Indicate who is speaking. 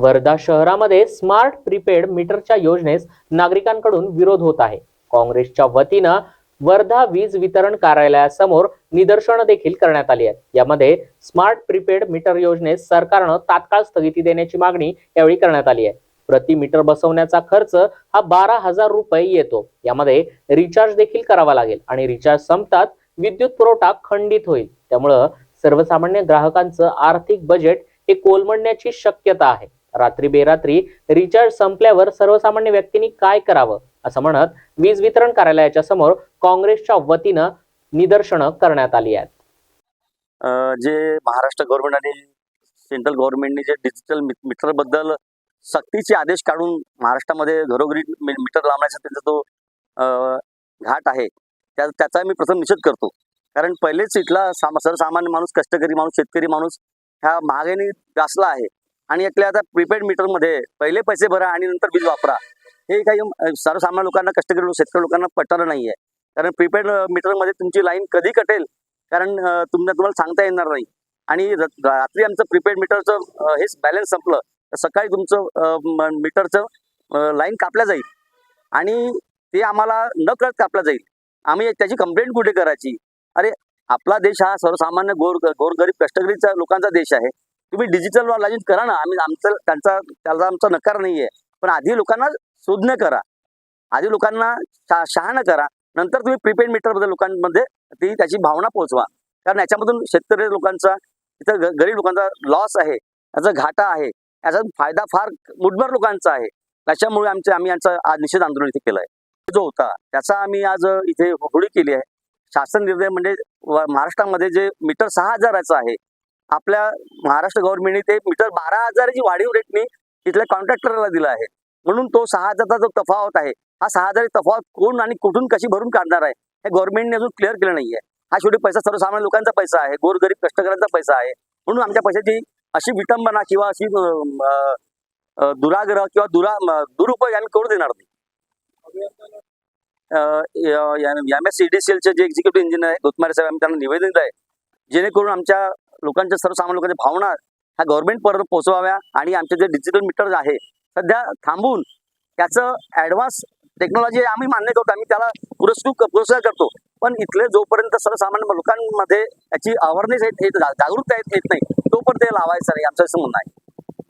Speaker 1: वर्धा शहरामध्ये smart prepaid मीटरच्या योजनेस नागरिकांकडून विरोध होत आहे. काँग्रेसच्या वतीनं वर्धा वीज वितरण कार्यालयासमोर निदर्शनं देखील करण्यात आली आहेत. यामध्ये स्मार्ट प्रीपेड मीटर योजनेस सरकारनं तात्काळ स्थगिती देण्याची मागणी यावेळी करण्यात आली आहे. प्रति मीटर बसवण्याचा खर्च हा बारा हजार रुपये येतो. यामध्ये रिचार्ज देखील करावा लागेल आणि रिचार्ज संपतात विद्युत पुरवठा खंडित होईल. त्यामुळं सर्वसामान्य ग्राहकांचं आर्थिक बजेट हे कोलमडण्याची शक्यता आहे. रात्री बेरात्री रिचार्ज संपल्यावर सर्वसामान्य व्यक्तींनी काय करावं? असं म्हणत वीज वितरण कार्यालयाच्या समोर काँग्रेसच्या वतीनं निदर्शनं करण्यात आली आहेत.
Speaker 2: जे महाराष्ट्र गव्हर्नमेंट आणि सेंट्रल गव्हर्नमेंटने जे डिजिटल मीटरबद्दल सक्तीचे आदेश काढून महाराष्ट्रामध्ये घरोघरी मीटर लावण्याचा त्यांचा तो घाट आहे त्या त्याचा मी प्रथम निषेध करतो. कारण पहिलेच इथला सर्वसामान्य माणूस कष्टकरी माणूस शेतकरी माणूस ह्या महागाईने गासला आहे. आणि एकल्या आता प्रीपेड मीटरमध्ये पहिले पैसे भरा आणि नंतर बिल वापरा. हे काही सर्वसामान्य लोकांना कष्टकरी लोक- शेतकरी लोकांना पटणार नाही आहे कारण प्रीपेड मीटरमध्ये तुमची लाईन कधी कटेल? कारण तुम्हाला तुम्हाला सांगता येणार नाही. आणि रात्री आमचं प्रीपेड मीटरचं हेच बॅलन्स संपलं. तर सकाळी तुमचं मीटरचं लाईन कापल्या जाईल. आणि ते आम्हाला न कळत कापल्या जाईल. आम्ही त्याची कंप्लेंट कुठे करायची? अरे आपला देश हा सर्वसामान्य गोर गोरगरीब कष्टकरीचा लोकांचा देश आहे. तुम्ही डिजिटल लाईन करा ना. आम्ही आमचं त्यांचा त्याला आमचा नकार नाही आहे पण आधी लोकांना शोधणं करा. आधी लोकांना शा शहाणं करा. नंतर तुम्ही प्रीपेड मीटरबद्दल लोकांमध्ये ती त्याची भावना पोहोचवा. कारण याच्यामधून शेतकरी लोकांचा इथं गरीब लोकांचा लॉस आहे. याचा घाटा आहे. याचा फायदा फार मुठभर लोकांचा आहे. त्याच्यामुळे आमचे आम्ही यांचा आज निषेध आंदोलन इथे केलं आहे जो होता त्याचा आम्ही आज इथे होळी केली आहे. शासन निर्णय म्हणजे महाराष्ट्रामध्ये जे मीटर सहा हजाराचं आहे आपल्या महाराष्ट्र गव्हर्नमेंटने ते मीटर बारा हजाराची वाढीव रेटने तिथल्या कॉन्ट्रॅक्टरला दिला आहे. म्हणून तो सहा हजारचा जो तफावत आहे हा सहा हजार तफावत कोण आणि कुठून कशी भरून काढणार आहे हे गव्हर्नमेंटने अजून क्लिअर केलं नाहीये. हा शेवटी पैसा सर्वसामान्य लोकांचा पैसा आहे गोरगरीब कष्टकऱ्यांचा पैसा आहे. म्हणून आमच्या पैशाची अशी विटंबना किंवा अशी दुराग्रह किंवा दुरा दुरुपयोग आम्ही करू देणार नाही. M S C D C एलचे जे एक्झिक्युटिव्ह इंजिनियर आहे गोतमारे साहेब आम्ही त्यांना निवेदन आहे जेणेकरून आमच्या लोकांच्या सर्वसामान्य लोकांच्या भावना ह्या गव्हर्नमेंट पर्यंत पोहोचवाव्या आणि आमचे जे डिजिटल मीटर आहे सध्या थांबून त्याचं ऍडव्हान्स टेक्नॉलॉजी आम्ही मान्य करतो आम्ही त्याला पुरस्कृत पुरस्कार करतो. पण इथले जोपर्यंत सर्वसामान्य लोकांमध्ये याची अवेअरनेस येत जागरूकता येत येत नाही तोपर्यंत ते लावायचं नाही आमचं असं म्हणणं आहे.